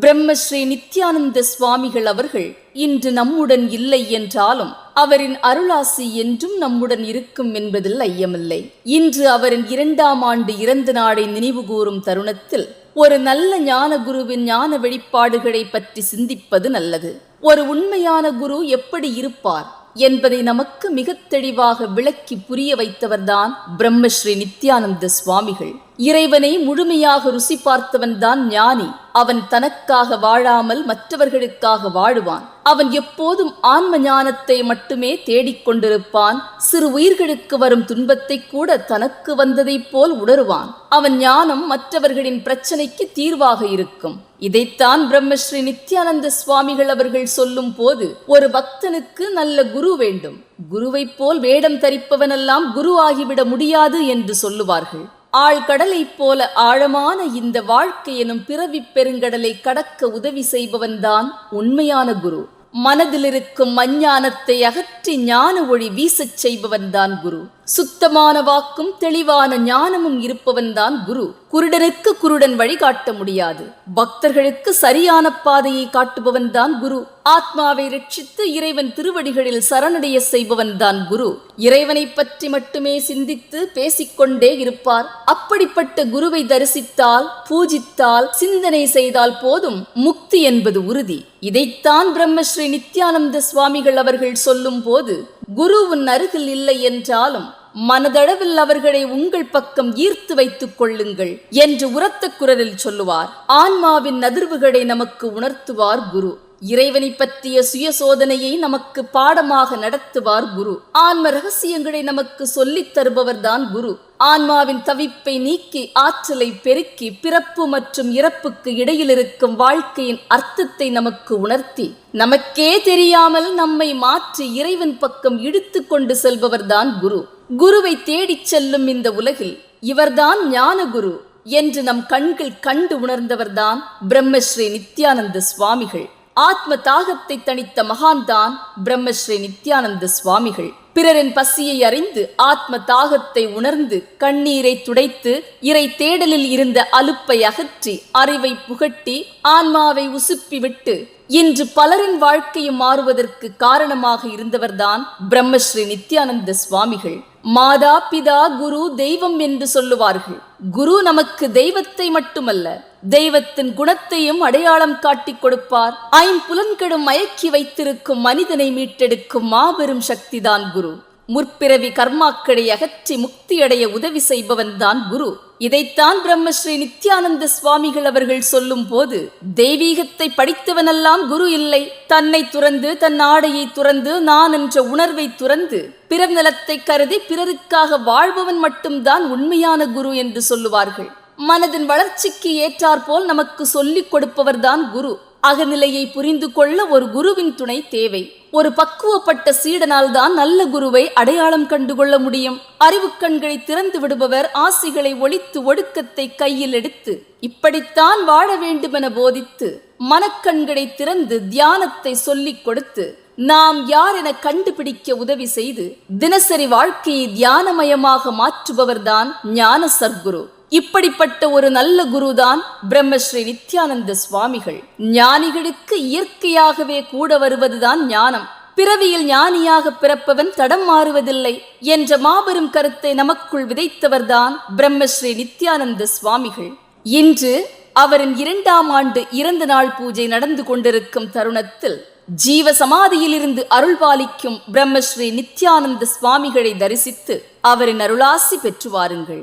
பிரம்மஸ்ரீ நித்யானந்த சுவாமிகள் அவர்கள் இன்று நம்முடன் இல்லை என்றாலும் அவரின் அருளாசி என்றும் நம்முடன் இருக்கும் என்பதில் ஐயமில்லை. இன்று அவரின் இரண்டாம் ஆண்டு இறந்த நாளை நினைவுகூரும் தருணத்தில் ஒரு நல்ல ஞான குருவின் ஞான வெளிப்பாடுகளை பற்றி சிந்திப்பது நல்லது. ஒரு உண்மையான குரு எப்படி இருப்பார் என்பதை நமக்கு மிகத் தெளிவாக விளக்கி புரிய வைத்தவர்தான் பிரம்மஸ்ரீ நித்யானந்த சுவாமிகள். இறைவனை முழுமையாக ருசி பார்த்தவன்தான் ஞானி. அவன் தனக்காக வாழாமல் மற்றவர்களுக்காக வாழுவான். அவன் எப்போதும் ஆன்ம ஞானத்தை மட்டுமே தேடிக் கொண்டிருப்பான். சிறு உயிர்களுக்கு வரும் துன்பத்தை கூட தனக்கு வந்ததைப் போல் உணருவான். அவன் ஞானம் மற்றவர்களின் பிரச்சனைக்கு தீர்வாக இருக்கும். இதைத்தான் பிரம்மஸ்ரீ நித்யானந்த சுவாமிகள் அவர்கள் சொல்லும் போது ஒரு பக்தனுக்கு நல்ல குரு வேண்டும். குருவைப் போல் வேடம் தரிப்பவனெல்லாம் குரு ஆகிவிட முடியாது என்று சொல்லுவார்கள். ஆழ்கடலைப் போல ஆழமான இந்த வாழ்க்கை எனும் பிறவிப் பெருங்கடலை கடக்க உதவி செய்பவன்தான் உண்மையான குரு. மனதிலிருக்கும் அஞ்ஞானத்தை மஞ்ஞானத்தை அகற்றி ஞான ஒளி வீசச் செய்பவன்தான் குரு. சுத்தமான வாக்கும் தெளிவான ஞானமும் இருப்பவன்தான் குரு. குருடனுக்கு குருடன் வழிகாட்ட முடியாது. பக்தர்களுக்கு சரியான பாதையை காட்டுபவன்தான் குரு. ஆத்மாவை ரட்சித்து இறைவன் திருவடிகளில் சரணடைய செய்பவன்தான் குரு. இறைவனை பற்றி மட்டுமே சிந்தித்து பேசிக்கொண்டே இருப்பார். அப்படிப்பட்ட குருவை தரிசித்தால் பூஜித்தால் சிந்தனை செய்தால் போதும் முக்தி என்பது உறுதி. இதைத்தான் பிரம்மஸ்ரீ நித்யானந்த சுவாமிகள் அவர்கள் சொல்லும் போது குரு உன் அருகில் இல்லை என்றாலும் மனதளவில் அவர்களை உங்கள் பக்கம் ஈர்த்து வைத்துக் கொள்ளுங்கள் என்று உரத்த குரலில் சொல்லுவார். ஆன்மாவின் அதிர்வுகளை நமக்கு உணர்த்துவார் குரு. இறைவனை பற்றிய சுய சோதனையை நமக்கு பாடமாக நடத்துவார் குரு. ஆன்ம ரகசியங்களை நமக்கு சொல்லித் தருபவர்தான் குரு. ஆன்மாவின் தவிப்பை நீக்கி ஆற்றலை பெருக்கி பிறப்பு மற்றும் இறப்புக்கு இடையில் இருக்கும் வாழ்க்கையின் அர்த்தத்தை நமக்கு உணர்த்தி நமக்கே தெரியாமல் நம்மை மாற்றி இறைவன் பக்கம் இழுத்து கொண்டு செல்பவர்தான் குரு. குருவை தேடிச் செல்லும் இந்த உலகில் இவர்தான் ஞான குரு என்று நம் கண்கள் கண்டு உணர்ந்தவர்தான் பிரம்மஸ்ரீ நித்யானந்த சுவாமிகள். ஆத்ம தாகத்தை தணித்த மகான்தான் பிரம்மஸ்ரீ நித்யானந்த சுவாமிகள். பிறரின் பசியை அறிந்து ஆத்ம தாகத்தை உணர்ந்து கண்ணீரை துடைத்து இறை தேடலில் இருந்த அலுப்பை அகற்றி அறிவை புகட்டி ஆன்மாவை உசுப்பி விட்டு இன்று பலரின் வாழ்க்கையும் மாறுவதற்கு காரணமாக இருந்தவர்தான் பிரம்மஸ்ரீ நித்யானந்த சுவாமிகள். மாதா பிதா குரு தெய்வம் என்று சொல்லுவார்கள். குரு நமக்கு தெய்வத்தை மட்டுமல்ல தெய்வத்தின் குணத்தையும் அடையாளம் காட்டிக் கொடுப்பார். ஐம்புலன்களும் மயக்கி வைத்திருக்கும் மனிதனை மீட்டெடுக்கும் மாபெரும் சக்திதான் குரு. முற்பிறவி கர்மாக்களை அகற்றி முக்தியடைய உதவி செய்பவன் தான் குரு. இதைத்தான் பிரம்மஸ்ரீ நித்யானந்த சுவாமிகள் அவர்கள் சொல்லும் போது தெய்வீகத்தை படித்தவனெல்லாம் குரு இல்லை. தன்னை துறந்து தன் ஆடையை துறந்து நான் என்ற உணர்வை துறந்து பிறர் நலத்தை கருதி பிறருக்காக வாழ்பவன் மட்டும்தான் உண்மையான குரு என்று சொல்லுவார்கள். மனதின் வளர்ச்சிக்கு ஏற்றாற்போல் நமக்கு சொல்லிக் கொடுப்பவர்தான் குரு. அகநிலையை புரிந்து கொள்ள ஒரு குருவின் துணை தேவை. ஒரு பக்குவப்பட்ட சீடனால் தான் நல்ல குருவை அடையாளம் கண்டுகொள்ள முடியும். அறிவு கண்களை திறந்து விடுபவர் ஆசிகளை ஒழித்து ஒடுக்கத்தை கையில் எடுத்து இப்படித்தான் வாழ வேண்டுமென போதித்து மனக்கண்களை திறந்து தியானத்தை சொல்லிக் கொடுத்து நாம் யார் என கண்டுபிடிக்க உதவி செய்து தினசரி வாழ்க்கையை தியானமயமாக மாற்றுபவர்தான் ஞான சர்க்குரு இப்படிப்பட்ட ஒரு நல்ல குருதான் பிரம்மஸ்ரீ நித்யானந்த சுவாமிகள். ஞானிகளுக்கு இயற்கையாகவே கூட வருவதுதான் ஞானம். பிறவியில் ஞானியாக பிறப்பவன் தடம் மாறுவதில்லை என்ற மாபெரும் கருத்தை நமக்குள் விதைத்தவர்தான் பிரம்மஸ்ரீ நித்யானந்த சுவாமிகள். இன்று அவரின் இரண்டாம் ஆண்டு இறந்த நாள் பூஜை நடந்து கொண்டிருக்கும் தருணத்தில் ஜீவ சமாதியிலிருந்து அருள்பாலிக்கும் பிரம்மஸ்ரீ நித்யானந்த சுவாமிகளை தரிசித்து அவரின் அருளாசி பெற்று வாருங்கள்.